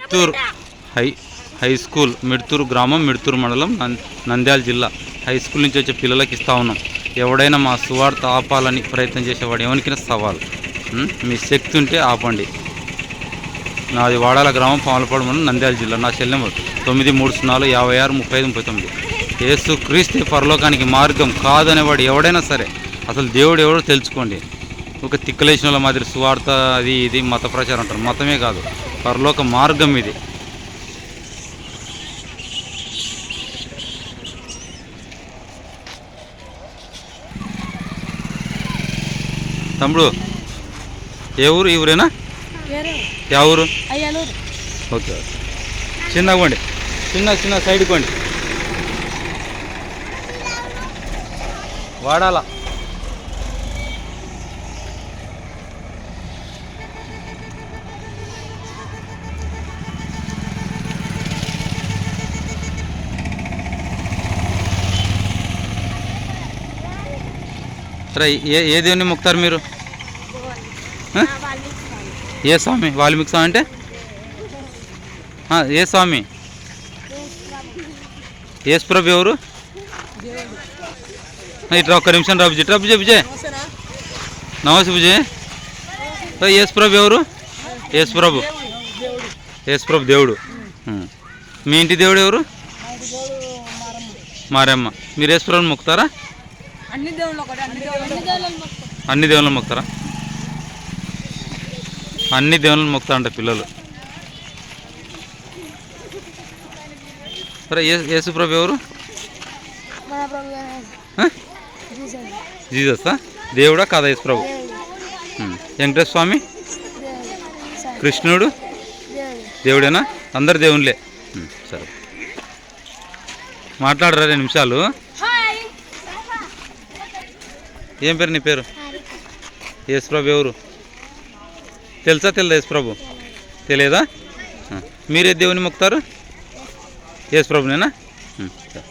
Midthur high high school Midthur గ్రామం మిడ్తూరు మండలం నంద్యాల జిల్లా. హై స్కూల్ నుంచి వచ్చే పిల్లలకి ఇస్తూ ఉన్నాం. ఎవడైనా మా సువార్త ఆపాలని ప్రయత్నం చేసేవాడు ఎవరికైనా సవాల్. మీ శక్తి ఉంటే ఆపండి. నాది వాడాల గ్రామం పాములపాడు మండలం నంద్యాల జిల్లా. నా సెల్ తొమ్మిది మూడు సున్నాలు యాభై ఆరు ముప్పై ఐదు ముప్పై తొమ్మిది. యేసు క్రీస్తే పరలోకానికి మార్గం కాదనేవాడు ఎవడైనా సరే. అసలు దేవుడు ఎవడో తెలుసుకోండి. ఒక తిక్కలేసిన వాళ్ళ మాదిరి సువార్త అది ఇది మత ప్రచారం అంటారు. మతమే కాదు. పరలోక మార్గం ఇది. తమ్ముడు ఏ ఊరు? ఈ ఊరేనా? యా ఊరు? ఓకే చిన్నగా పోండి. చిన్న చిన్న సైడ్ పోండి. వాడాలా? సరే ఏ ఏ దేవుని మొక్తారు మీరు? ఏ స్వామి? వాల్మీకి స్వామి అంటే? ఏ స్వామి? ఏసు ప్రభు ఎవరు? ఆ, ఇట్రా ఒక్క నిమిషం రా విజయ్. రా విజయ్ నమస్తే విజయ్. యేసు ప్రభు ఎవరు? యేసు ప్రభు యేసు ప్రభు దేవుడు. మీ ఇంటి దేవుడు ఎవరు? మారమ్మ. మీరు యేసు ప్రభుని మొక్కుతారా? అన్ని దేవుళ్ళు ఒకటి అన్ని దేవుళ్ళు అన్ని దేవుళ్ళని మొక్కుతారా? అన్ని దేవుళ్ళని మొక్కుతారంట పిల్లలు. సరే యేసు ప్రభు ఎవరు? జీససా. దేవుడా కాదా యేసు ప్రభు. వెంకటేశ్వర స్వామి? కృష్ణుడు? దేవుడేనా? అందరు దేవునిలే ఉం, సరే. మాట్లాడరా రెండు నిమిషాలు. ఏం పేరు నీ పేరు? యేసు ప్రభు ఎవరు? తెలుసా? తెలుదా యేసు ప్రభు తెలియదా మీరే దేవుని మొక్కుతారు? యేసు ప్రభునేనా సరే.